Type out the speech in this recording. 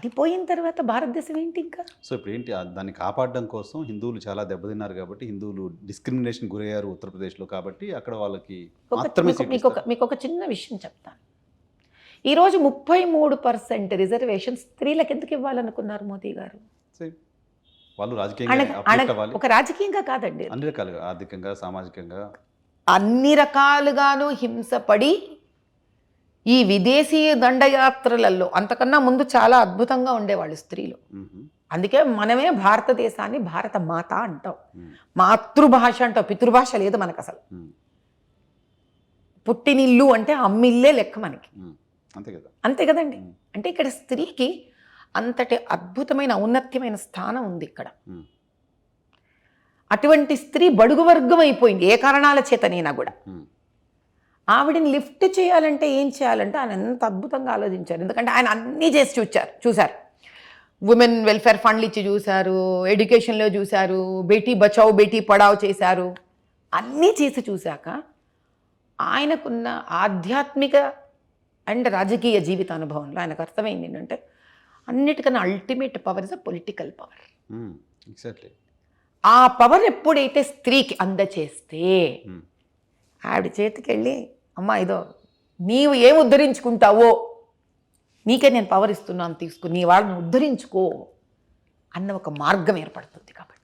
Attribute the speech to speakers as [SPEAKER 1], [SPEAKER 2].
[SPEAKER 1] అది పోయిన తర్వాత భారతదేశం ఏంటి ఇంకా?
[SPEAKER 2] సో ఇప్పుడు ఏంటి? దాన్ని కాపాడడం కోసం హిందువులు చాలా దెబ్బతిన్నారు కాబట్టి హిందువులు డిస్క్రిమినేషన్ గురయ్యారు ఉత్తరప్రదేశ్లో కాబట్టి అక్కడ వాళ్ళకి
[SPEAKER 1] మీకు- ఒక మీకు ఒక చిన్న విషయం చెప్తాను. ఈరోజు ముప్పై మూడు పర్సెంట్ రిజర్వేషన్ స్త్రీలకు ఎందుకు ఇవ్వాలనుకున్నారు మోదీ గారు.
[SPEAKER 2] వాళ్ళు రాజకీయంగా
[SPEAKER 1] ఒక రాజకీయంగా కాదండి
[SPEAKER 2] అన్ని రకాలుగా ఆర్థికంగా సామాజికంగా.
[SPEAKER 1] అన్ని రకాలుగాను హింసపడి ఈ విదేశీ దండయాత్రలలో అంతకన్నా ముందు చాలా అద్భుతంగా ఉండేవాళ్ళు స్త్రీలు. అందుకే మనమే భారతదేశాన్ని భారత మాత అంటాం. మాతృభాష అంటాం పితృభాష లేదు మనకు అసలు. పుట్టినిల్లు అంటే అమ్మిల్లే లెక్క మనకి.
[SPEAKER 2] అంతే కదా
[SPEAKER 1] అంతే కదండి. అంటే ఇక్కడ స్త్రీకి అంతటి అద్భుతమైన ఔన్నత్యమైన స్థానం ఉంది ఇక్కడ. అటువంటి స్త్రీ బడుగు వర్గం అయిపోయింది ఏ కారణాల చేతనైనా కూడా. ఆవిడని లిఫ్ట్ చేయాలంటే ఏం చేయాలంటే ఆయన ఎంత అద్భుతంగా ఆలోచించారు ఎందుకంటే ఆయన అన్నీ చేసి చూచారు చూశారు ఉమెన్ వెల్ఫేర్ ఫండ్లు ఇచ్చి చూశారు ఎడ్యుకేషన్లో చూశారు బేటీ బచావ్ బేటీ పడావ్ చేశారు అన్నీ చేసి చూశాక ఆయనకున్న ఆధ్యాత్మిక అండ్ రాజకీయ జీవిత అనుభవంలో ఆయనకు అర్థమైంది ఏంటంటే అన్నిటికన్నా ultimate power is a political power.
[SPEAKER 2] Exactly
[SPEAKER 1] ఆ పవర్ ఎప్పుడైతే స్త్రీకి అందచేస్తే
[SPEAKER 2] మ్మ్.
[SPEAKER 1] ఆవిడ చేతికి వెళ్ళి అమ్మా ఇదో నీవు ఏం ఉద్ధరించుకుంటావో నీకే నేను పవర్ ఇస్తున్నాను తీసుకుని నీ వాళ్ళని ఉద్ధరించుకో అన్న ఒక మార్గం ఏర్పడుతుంది కాబట్టి.